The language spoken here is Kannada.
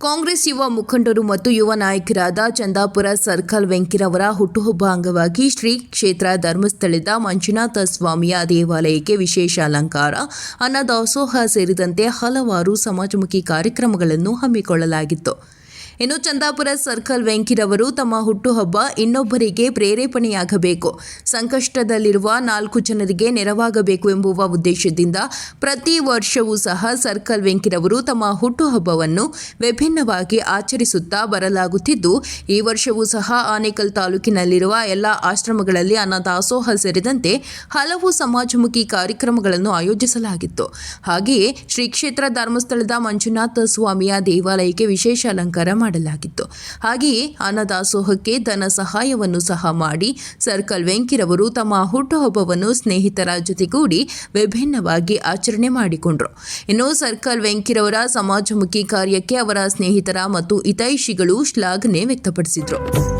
ಕಾಂಗ್ರೆಸ್ ಯುವ ಮುಖಂಡರು ಮತ್ತು ಯುವ ನಾಯಕರಾದ ಚಂದಾಪುರ ಸರ್ಕಲ್ ವೆಂಕಿರವರ ಹುಟ್ಟುಹಬ್ಬ ಅಂಗವಾಗಿ ಶ್ರೀ ಕ್ಷೇತ್ರ ಧರ್ಮಸ್ಥಳದ ಮಂಜುನಾಥ ಸ್ವಾಮಿಯ ದೇವಾಲಯಕ್ಕೆ ವಿಶೇಷ ಅಲಂಕಾರ ಅನ್ನದಾಸೋಹ ಸೇರಿದಂತೆ ಹಲವಾರು ಸಮಾಜಮುಖಿ ಕಾರ್ಯಕ್ರಮಗಳನ್ನು ಹಮ್ಮಿಕೊಳ್ಳಲಾಗಿತ್ತು. ಇನ್ನು ಚಂದಾಪುರ ಸರ್ಕಲ್ ವೆಂಕಿರವರು ತಮ್ಮ ಹುಟ್ಟುಹಬ್ಬ ಇನ್ನೊಬ್ಬರಿಗೆ ಪ್ರೇರೇಪಣೆಯಾಗಬೇಕು. ಸಂಕಷ್ಟದಲ್ಲಿರುವ ನಾಲ್ಕು ಜನರಿಗೆ ನೆರವಾಗಬೇಕು ಎಂಬುವ ಉದ್ದೇಶದಿಂದ ಪ್ರತಿ ವರ್ಷವೂ ಸಹ ಸರ್ಕಲ್ ವೆಂಕಿರವರು ತಮ್ಮ ಹುಟ್ಟುಹಬ್ಬವನ್ನು ವಿಭಿನ್ನವಾಗಿ ಆಚರಿಸುತ್ತಾ ಬರಲಾಗುತ್ತಿದ್ದು, ಈ ವರ್ಷವೂ ಸಹ ಆನೇಕಲ್ ತಾಲೂಕಿನಲ್ಲಿರುವ ಎಲ್ಲ ಆಶ್ರಮಗಳಲ್ಲಿ ಅನ್ನದಾಸೋಹ ಸೇರಿದಂತೆ ಹಲವು ಸಮಾಜಮುಖಿ ಕಾರ್ಯಕ್ರಮಗಳನ್ನು ಆಯೋಜಿಸಲಾಗಿತ್ತು. ಹಾಗೆಯೇ ಶ್ರೀ ಕ್ಷೇತ್ರ ಧರ್ಮಸ್ಥಳದ ಮಂಜುನಾಥ ಸ್ವಾಮಿಯ ದೇವಾಲಯಕ್ಕೆ ವಿಶೇಷ ಅಲಂಕಾರ ಮಾಡಲಾಗಿತ್ತು. ಹಾಗೆಯೇ ಅನ್ನದಾಸೋಹಕ್ಕೆ ಧನ ಸಹಾಯವನ್ನು ಸಹ ಮಾಡಿ ಸರ್ಕಲ್ ವೆಂಕಿರವರು ತಮ್ಮ ಹುಟ್ಟುಹಬ್ಬವನ್ನು ಸ್ನೇಹಿತರ ಜೊತೆಗೂಡಿ ವಿಭಿನ್ನವಾಗಿ ಆಚರಣೆ ಮಾಡಿಕೊಂಡರು. ಇನ್ನು ಸರ್ಕಲ್ ವೆಂಕಿರವರ ಸಮಾಜಮುಖಿ ಕಾರ್ಯಕ್ಕೆ ಅವರ ಸ್ನೇಹಿತರ ಮತ್ತು ಹಿತೈಷಿಗಳು ಶ್ಲಾಘನೆ ವ್ಯಕ್ತಪಡಿಸಿದರು.